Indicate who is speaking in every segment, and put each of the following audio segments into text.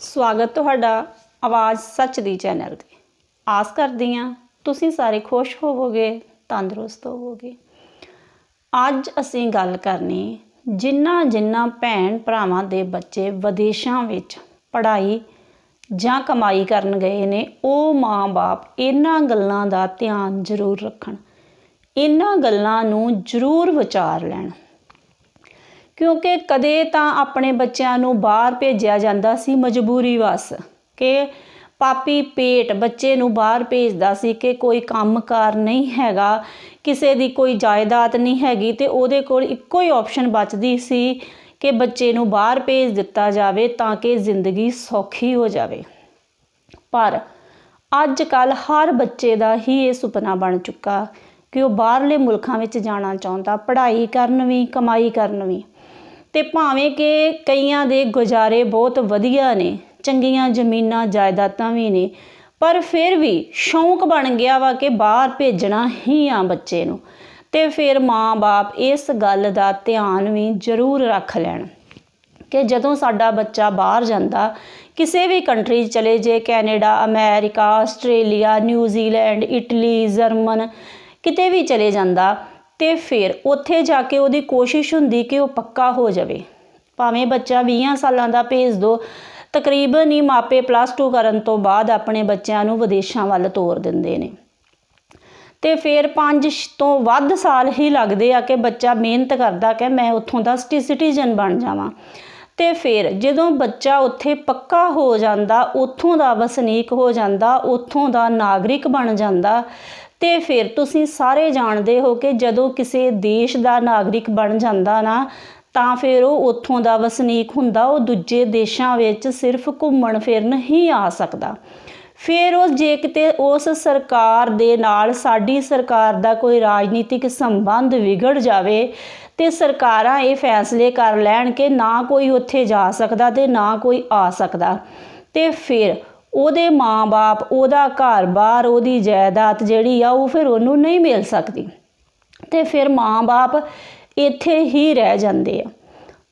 Speaker 1: ਸਵਾਗਤ ਤੁਹਾਡਾ ਆਵਾਜ਼ ਸੱਚ ਦੀ ਚੈਨਲ ਤੇ। ਆਸ ਕਰਦੀ ਹਾਂ ਤੁਸੀਂ ਸਾਰੇ ਖੁਸ਼ ਹੋਵੋਗੇ, ਤੰਦਰੁਸਤ ਹੋਵੋਗੇ। ਅੱਜ ਅਸੀਂ ਗੱਲ ਕਰਨੀ ਜਿਨ੍ਹਾਂ ਜਿਨ੍ਹਾਂ ਭੈਣ ਭਰਾਵਾਂ ਦੇ ਬੱਚੇ ਵਿਦੇਸ਼ਾਂ ਵਿੱਚ ਪੜ੍ਹਾਈ ਜਾਂ ਕਮਾਈ ਕਰਨ ਗਏ ਨੇ, ਉਹ ਮਾਂ-ਬਾਪ ਇਹਨਾਂ ਗੱਲਾਂ ਦਾ ਧਿਆਨ ਜ਼ਰੂਰ ਰੱਖਣ। ਇਹਨਾਂ ਗੱਲਾਂ ਨੂੰ ਜ਼ਰੂਰ ਵਿਚਾਰ ਲੈਣ। ਕਿਉਂਕਿ ਕਦੇ ਤਾਂ ਆਪਣੇ ਬੱਚਿਆਂ ਨੂੰ ਬਾਹਰ ਭੇਜਿਆ ਜਾਂਦਾ ਸੀ ਮਜਬੂਰੀ ਵਸ, ਕਿ ਪਾਪੀ ਪੇਟ ਬੱਚੇ ਨੂੰ ਬਾਹਰ ਭੇਜਦਾ ਸੀ ਕਿ ਕੋਈ ਕੰਮਕਾਰ ਨਹੀਂ ਹੈਗਾ, ਕਿਸੇ ਦੀ ਕੋਈ ਜਾਇਦਾਦ ਨਹੀਂ ਹੈਗੀ ਤੇ ਉਹਦੇ ਕੋਲ ਇੱਕੋ ਹੀ ਆਪਸ਼ਨ ਬਚਦੀ ਸੀ ਕਿ ਬੱਚੇ ਨੂੰ ਬਾਹਰ ਭੇਜ ਦਿੱਤਾ ਜਾਵੇ ਤਾਂ ਕਿ ਜ਼ਿੰਦਗੀ ਸੌਖੀ ਹੋ ਜਾਵੇ। ਪਰ ਅੱਜ ਕੱਲ ਹਰ ਬੱਚੇ ਦਾ ਹੀ ਇਹ ਸੁਪਨਾ ਬਣ ਚੁੱਕਾ ਕਿ ਉਹ ਬਾਹਰਲੇ ਮੁਲਕਾਂ ਵਿੱਚ ਜਾਣਾ ਚਾਹੁੰਦਾ, ਪੜ੍ਹਾਈ ਕਰਨ ਵੀ, ਕਮਾਈ ਕਰਨ ਵੀ। ਤੇ ਭਾਵੇਂ ਕਿ ਕਈਆਂ ਦੇ ਗੁਜ਼ਾਰੇ ਬਹੁਤ ਵਧੀਆ ਨੇ, ਚੰਗੀਆਂ ਜ਼ਮੀਨਾਂ, ਜਾਇਦਾਦਾਂ ਵੀ ਨੇ, ਪਰ ਫਿਰ ਵੀ ਸ਼ੌਂਕ ਬਣ ਗਿਆ ਵਾ ਕਿ ਬਾਹਰ ਭੇਜਣਾ ਹੀ ਆ ਬੱਚੇ ਨੂੰ। ਤੇ ਫਿਰ ਮਾਂ-ਬਾਪ ਇਸ ਗੱਲ ਦਾ ਧਿਆਨ ਵੀ ਜ਼ਰੂਰ ਰੱਖ ਲੈਣ ਕਿ ਜਦੋਂ ਸਾਡਾ ਬੱਚਾ ਬਾਹਰ ਜਾਂਦਾ, ਕਿਸੇ ਵੀ ਕੰਟਰੀ 'ਚ ਚਲੇ ਜੇ, Canada, America, Australia New Zealand Italy, German, ਕਿਤੇ ਵੀ ਚਲੇ ਜਾਂਦਾ ਤੇ ਫਿਰ ਉੱਥੇ ਜਾ ਕੇ ਉਹਦੀ ਕੋਸ਼ਿਸ਼ ਹੁੰਦੀ ਕਿ ਉਹ ਪੱਕਾ ਹੋ ਜਾਵੇ। ਭਾਵੇਂ ਬੱਚਾ 20 ਸਾਲਾਂ ਦਾ ਭੇਜ ਦੋ, ਤਕਰੀਬਨ ਹੀ ਮਾਪੇ ਪਲੱਸ 2 ਕਰਨ ਤੋਂ ਬਾਅਦ ਆਪਣੇ ਬੱਚਿਆਂ ਨੂੰ ਵਿਦੇਸ਼ਾਂ ਵੱਲ ਤੋਰ ਦਿੰਦੇ ਨੇ। ਤੇ ਫਿਰ 5 ਤੋਂ ਵੱਧ ਸਾਲ ਹੀ ਲੱਗਦੇ ਆ ਕਿ ਬੱਚਾ ਮਿਹਨਤ ਕਰਦਾ ਕਿ ਮੈਂ ਉੱਥੋਂ ਦਾ ਸਿਟੀਜ਼ਨ ਬਣ ਜਾਵਾਂ। ਤੇ ਫਿਰ ਜਦੋਂ ਬੱਚਾ ਉੱਥੇ ਪੱਕਾ ਹੋ ਜਾਂਦਾ, ਉੱਥੋਂ ਦਾ ਵਸਨੀਕ ਹੋ ਜਾਂਦਾ, ਉੱਥੋਂ ਦਾ ਨਾਗਰਿਕ ਬਣ ਜਾਂਦਾ ਤੇ ਫਿਰ ਤੁਸੀਂ ਸਾਰੇ ਜਾਣਦੇ ਹੋ ਕਿ ਜਦੋਂ ਕਿਸੇ ਦੇਸ਼ ਦਾ ਨਾਗਰਿਕ ਬਣ ਜਾਂਦਾ ਨਾ, ਤਾਂ ਫਿਰ ਉਹ ਉੱਥੋਂ ਦਾ ਵਸਨੀਕ ਹੁੰਦਾ, ਉਹ ਦੂਜੇ ਦੇਸ਼ਾਂ ਵਿੱਚ ਸਿਰਫ ਘੁੰਮਣ ਫਿਰਨ ਹੀ ਆ ਸਕਦਾ। ਫਿਰ ਉਹ ਜੇ ਕਿਤੇ ਉਸ ਸਰਕਾਰ ਦੇ ਨਾਲ ਸਾਡੀ ਸਰਕਾਰ ਦਾ ਕੋਈ ਰਾਜਨੀਤਿਕ ਸੰਬੰਧ ਵਿਗੜ ਜਾਵੇ, ਤੇ ਸਰਕਾਰਾਂ ਇਹ ਫੈਸਲੇ ਕਰ ਲੈਣ ਕਿ ਨਾ ਕੋਈ ਉੱਥੇ ਜਾ ਸਕਦਾ ਤੇ ਨਾ ਕੋਈ ਆ ਸਕਦਾ। ਤੇ ਫਿਰ ਉਹਦੇ ਮਾਂ-ਬਾਪ, ਉਹਦਾ ਘਰ-ਬਾਰ, ਉਹਦੀ ਜਾਇਦਾਦ ਜਿਹੜੀ ਆ, ਉਹ ਫਿਰ ਉਹਨੂੰ ਨਹੀਂ ਮਿਲ ਸਕਦੀ। ਤੇ ਫਿਰ ਮਾਂ-ਬਾਪ ਇੱਥੇ ਹੀ ਰਹਿ ਜਾਂਦੇ ਆ।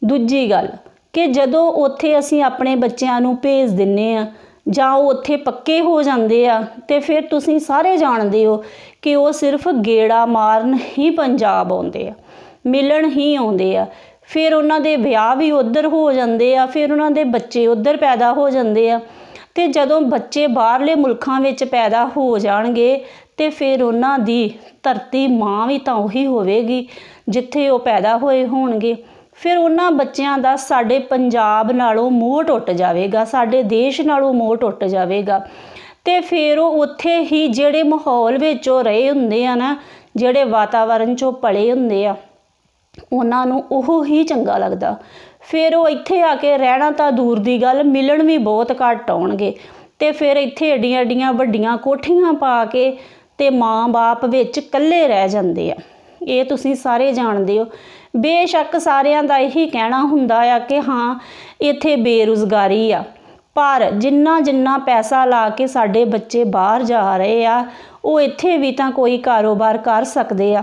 Speaker 1: ਦੂਜੀ ਗੱਲ ਕਿ ਜਦੋਂ ਉੱਥੇ ਅਸੀਂ ਆਪਣੇ ਬੱਚਿਆਂ ਨੂੰ ਭੇਜ ਦਿੰਨੇ ਆ, ਜਾਂ ਉਹ ਉੱਥੇ ਪੱਕੇ ਹੋ ਜਾਂਦੇ ਆ, ਤੇ ਫਿਰ ਤੁਸੀਂ ਸਾਰੇ ਜਾਣਦੇ ਹੋ ਕਿ ਉਹ ਸਿਰਫ ਗੇੜਾ ਮਾਰਨ ਹੀ ਪੰਜਾਬ ਆਉਂਦੇ ਆ, ਮਿਲਣ ਹੀ ਆਉਂਦੇ ਆ। ਫਿਰ ਉਹਨਾਂ ਦੇ ਵਿਆਹ ਵੀ ਉੱਧਰ ਹੋ ਜਾਂਦੇ ਆ, ਫਿਰ ਉਹਨਾਂ ਦੇ ਬੱਚੇ ਉੱਧਰ ਪੈਦਾ ਹੋ ਜਾਂਦੇ ਆ। ਤੇ ਜਦੋਂ ਬੱਚੇ ਬਾਹਰਲੇ ਮੁਲਕਾਂ ਵਿੱਚ ਪੈਦਾ ਹੋ ਜਾਣਗੇ ਤੇ ਫਿਰ ਉਹਨਾਂ ਦੀ ਧਰਤੀ ਮਾਂ ਵੀ ਤਾਂ ਉਹੀ ਹੋਵੇਗੀ, ਜਿੱਥੇ ਉਹ ਪੈਦਾ ਹੋਏ ਹੋਣਗੇ। ਫਿਰ ਉਹਨਾਂ ਬੱਚਿਆਂ ਦਾ ਸਾਡੇ ਪੰਜਾਬ ਨਾਲੋਂ ਮੋਹ ਟੁੱਟ ਜਾਵੇਗਾ, ਸਾਡੇ ਦੇਸ਼ ਨਾਲੋਂ ਮੋਹ ਟੁੱਟ ਜਾਵੇਗਾ। ਤੇ ਫਿਰ ਉਹ ਉੱਥੇ ਹੀ ਜਿਹੜੇ ਮਾਹੌਲ ਵਿੱਚ ਉਹ ਰਹੇ ਹੁੰਦੇ ਆ ਨਾ, ਜਿਹੜੇ ਵਾਤਾਵਰਣ 'ਚੋਂ ਪਲੇ ਹੁੰਦੇ ਆ। ਉਹਨਾਂ ਨੂੰ ਉਹ ਹੀ ਚੰਗਾ ਲੱਗਦਾ। ਫਿਰ ਉਹ ਇੱਥੇ ਆ ਕੇ ਰਹਿਣਾ ਤਾਂ ਦੂਰ ਦੀ ਗੱਲ, ਮਿਲਣ ਵੀ ਬਹੁਤ ਘੱਟ ਆਉਣਗੇ। ਤੇ ਫਿਰ ਇੱਥੇ ਏਡੀਆਂ ਏਡੀਆਂ ਵੱਡੀਆਂ ਕੋਠੀਆਂ ਪਾ ਕੇ ਤੇ ਮਾਂ-ਬਾਪ ਵਿੱਚ ਇਕੱਲੇ ਰਹਿ ਜਾਂਦੇ ਆ। ਇਹ ਤੁਸੀਂ ਸਾਰੇ ਜਾਣਦੇ ਹੋ। ਬੇਸ਼ੱਕ ਸਾਰਿਆਂ ਦਾ ਇਹੀ ਕਹਿਣਾ ਹੁੰਦਾ ਆ ਕਿ ਹਾਂ, ਇੱਥੇ ਬੇਰੁਜ਼ਗਾਰੀ ਆ। ਪਰ ਜਿੰਨਾ ਜਿੰਨਾ ਪੈਸਾ ਲਾ ਕੇ ਸਾਡੇ ਬੱਚੇ ਬਾਹਰ ਜਾ ਰਹੇ ਆ, ਉਹ ਇੱਥੇ ਵੀ ਤਾਂ ਕੋਈ ਕਾਰੋਬਾਰ ਕਰ ਸਕਦੇ ਆ।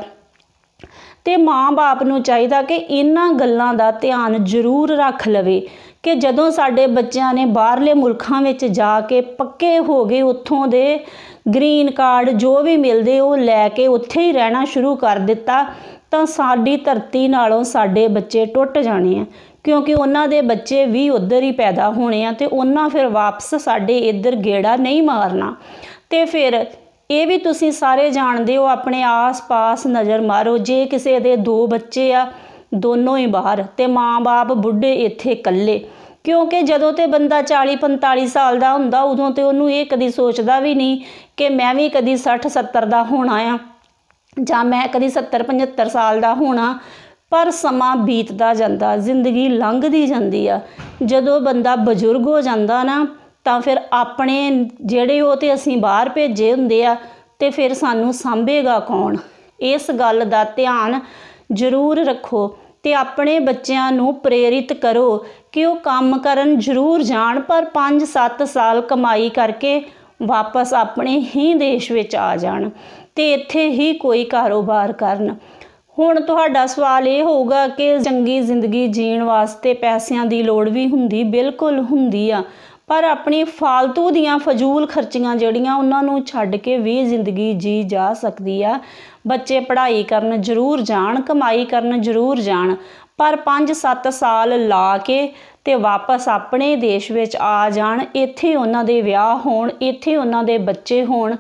Speaker 1: ਤੇ ਮਾਂ-ਬਾਪ ਨੂੰ ਚਾਹੀਦਾ ਕਿ ਇਹਨਾਂ ਗੱਲਾਂ ਦਾ ਧਿਆਨ ਜ਼ਰੂਰ ਰੱਖ ਲਵੇ ਕਿ ਜਦੋਂ ਸਾਡੇ ਬੱਚਿਆਂ ਨੇ ਬਾਹਰਲੇ ਮੁਲਕਾਂ ਵਿੱਚ ਜਾ ਕੇ ਪੱਕੇ ਹੋ ਗਏ ਉੱਥੋਂ ਦੇ ਗ੍ਰੀਨ ਕਾਰਡ ਜੋ ਵੀ ਮਿਲਦੇ ਉਹ ਲੈ ਕੇ ਉੱਥੇ ਹੀ ਰਹਿਣਾ ਸ਼ੁਰੂ ਕਰ ਦਿੱਤਾ, ਤਾਂ ਸਾਡੀ ਧਰਤੀ ਨਾਲੋਂ ਸਾਡੇ ਬੱਚੇ ਟੁੱਟ ਜਾਣੇ ਆ। ਕਿਉਂਕਿ ਉਹਨਾਂ ਦੇ ਬੱਚੇ ਵੀ ਉਧਰ ਹੀ ਪੈਦਾ ਹੋਣੇ ਆ ਤੇ ਉਹਨਾਂ ਫਿਰ ਵਾਪਸ ਸਾਡੇ ਇੱਧਰ ਗੇੜਾ ਨਹੀਂ ਮਾਰਨਾ। ਤੇ ਫਿਰ ਇਹ ਵੀ ਤੁਸੀਂ ਸਾਰੇ ਜਾਣਦੇ ਹੋ, ਆਪਣੇ ਆਸ-ਪਾਸ ਨਜ਼ਰ ਮਾਰੋ, ਜੇ ਕਿਸੇ ਦੇ ਦੋ ਬੱਚੇ ਆ, ਦੋਨੋਂ ਹੀ ਬਾਹਰ ਤੇ ਮਾਂ-ਬਾਪ ਬੁੱਢੇ ਇੱਥੇ ਇਕੱਲੇ। ਕਿਉਂਕਿ ਜਦੋਂ ਤੇ ਬੰਦਾ 40 45 ਸਾਲ ਦਾ ਹੁੰਦਾ, ਉਦੋਂ ਤੇ ਉਹਨੂੰ ਇਹ ਕਦੀ ਸੋਚਦਾ ਵੀ ਨਹੀਂ ਕਿ ਮੈਂ ਵੀ ਕਦੀ 60 70 ਦਾ ਹੋਣਾ ਆ ਜਾਂ ਮੈਂ ਕਦੀ 70 75 ਸਾਲ ਦਾ ਹੋਣਾ। ਪਰ ਸਮਾਂ ਬੀਤਦਾ ਜਾਂਦਾ, ਜ਼ਿੰਦਗੀ ਲੰਘਦੀ ਜਾਂਦੀ ਆ। ਜਦੋਂ ਬੰਦਾ ਬਜ਼ੁਰਗ ਹੋ ਜਾਂਦਾ ਨਾ ਤਾਂ ਫਿਰ ਆਪਣੇ ਜਿਹੜੇ ਉਹ ਤੇ ਅਸੀਂ ਬਾਹਰ ਭੇਜੇ ਹੁੰਦੇ ਆ, ਤੇ ਫਿਰ ਸਾਨੂੰ ਸਾਂਭੇਗਾ ਕੌਣ? ਇਸ ਗੱਲ ਦਾ ਧਿਆਨ ਜ਼ਰੂਰ ਰੱਖੋ ਤੇ ਆਪਣੇ ਬੱਚਿਆਂ ਨੂੰ ਪ੍ਰੇਰਿਤ ਕਰੋ ਕਿ ਉਹ ਕੰਮ ਕਰਨ ਜ਼ਰੂਰ ਜਾਣ, ਪਰ 5-7 ਸਾਲ ਕਮਾਈ ਕਰਕੇ ਵਾਪਸ ਆਪਣੇ ਹੀ ਦੇਸ਼ ਵਿੱਚ ਆ ਜਾਣ ਤੇ ਇੱਥੇ ਹੀ ਕੋਈ ਕਾਰੋਬਾਰ ਕਰਨ। ਹੁਣ ਤੁਹਾਡਾ ਸਵਾਲ ਇਹ ਹੋਊਗਾ ਕਿ ਚੰਗੀ ਜ਼ਿੰਦਗੀ ਜੀਣ ਵਾਸਤੇ ਪੈਸਿਆਂ ਦੀ ਲੋੜ ਵੀ ਹੁੰਦੀ, ਬਿਲਕੁਲ ਹੁੰਦੀ ਆ। ਪਰ ਆਪਣੀ ਫਾਲਤੂ ਦੀਆਂ ਫਜ਼ੂਲ ਖਰਚੀਆਂ ਜਿਹੜੀਆਂ ਉਹਨਾਂ ਨੂੰ ਛੱਡ ਕੇ ਵੀ ਜ਼ਿੰਦਗੀ ਜੀ ਜਾ ਸਕਦੀ ਆ। ਬੱਚੇ ਪੜ੍ਹਾਈ ਕਰਨ ਜ਼ਰੂਰ ਜਾਣ, ਕਮਾਈ ਕਰਨ ਜ਼ਰੂਰ ਜਾਣ, ਪਰ 5-7 ਸਾਲ ਲਾ ਕੇ ਤੇ ਵਾਪਸ ਆਪਣੇ ਦੇਸ਼ ਵਿੱਚ ਆ ਜਾਣ, ਇੱਥੇ ਉਹਨਾਂ ਦੇ ਵਿਆਹ ਹੋਣ, ਇੱਥੇ ਉਹਨਾਂ ਦੇ ਬੱਚੇ ਹੋਣ,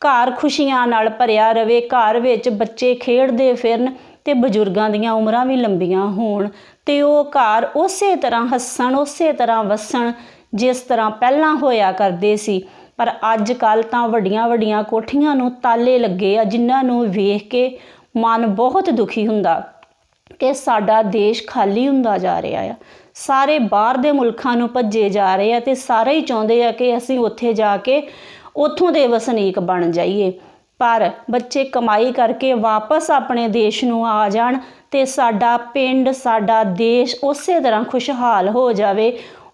Speaker 1: ਘਰ ਖੁਸ਼ੀਆਂ ਨਾਲ ਭਰਿਆ ਰਵੇ, ਘਰ ਵਿੱਚ ਬੱਚੇ ਖੇਡਦੇ ਫਿਰਨ ਤੇ ਬਜ਼ੁਰਗਾਂ ਦੀਆਂ ਉਮਰਾਂ ਵੀ ਲੰਬੀਆਂ ਹੋਣ ਤੇ ਉਹ ਘਰ ਉਸੇ ਤਰ੍ਹਾਂ ਹੱਸਣ, ਉਸੇ ਤਰ੍ਹਾਂ ਵਸਣ ਜਿਸ ਤਰ੍ਹਾਂ ਪਹਿਲਾਂ ਹੋਇਆ ਕਰਦੇ ਸੀ, ਪਰ ਅੱਜ ਕੱਲ ਤਾਂ ਵੱਡੀਆਂ ਵੱਡੀਆਂ ਕੋਠੀਆਂ ਨੂੰ ਤਾਲੇ ਲੱਗੇ ਆ, ਜਿਨ੍ਹਾਂ ਨੂੰ ਵੇਖ ਕੇ ਮਨ ਬਹੁਤ ਦੁਖੀ ਹੁੰਦਾ ਕਿ ਸਾਡਾ ਦੇਸ਼ ਖਾਲੀ ਹੁੰਦਾ ਜਾ ਰਿਹਾ ਆ। ਸਾਰੇ ਬਾਹਰ ਦੇ ਮੁਲਕਾਂ ਨੂੰ ਭੱਜੇ ਜਾ ਰਹੇ ਆ ਤੇ ਸਾਰੇ ਹੀ ਚਾਹੁੰਦੇ ਆ ਕਿ ਅਸੀਂ ਉੱਥੇ ਜਾ ਕੇ ਉੱਥੋਂ ਦੇ ਵਸਨੀਕ ਬਣ ਜਾਈਏ। ਪਰ ਬੱਚੇ ਕਮਾਈ ਕਰਕੇ ਵਾਪਸ ਆਪਣੇ ਦੇਸ਼ ਨੂੰ ਆ ਜਾਣ ਤੇ ਸਾਡਾ ਪਿੰਡ, ਸਾਡਾ ਦੇਸ਼ ਉਸੇ ਤਰ੍ਹਾਂ ਖੁਸ਼ਹਾਲ ਹੋ ਜਾਵੇ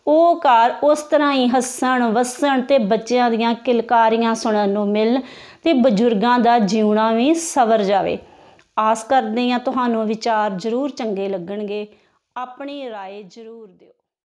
Speaker 1: ਉਹ ਘਰ ਉਸ ਤਰ੍ਹਾਂ ਹੀ ਹੱਸਣ ਵਸਣ ਤੇ ਬੱਚਿਆਂ ਦੀਆਂ ਕਿਲਕਾਰੀਆਂ ਸੁਣਨ ਨੂੰ ਮਿਲਣ ਤੇ ਬਜ਼ੁਰਗਾਂ ਦਾ ਜਿਉਣਾ ਵੀ ਸਵਰ ਜਾਵੇ ਆਸ ਕਰਦੇ ਹਾਂ ਤੁਹਾਨੂੰ ਵਿਚਾਰ ਜ਼ਰੂਰ ਚੰਗੇ ਲੱਗਣਗੇ ਆਪਣੀ رائے ਜ਼ਰੂਰ ਦਿਓ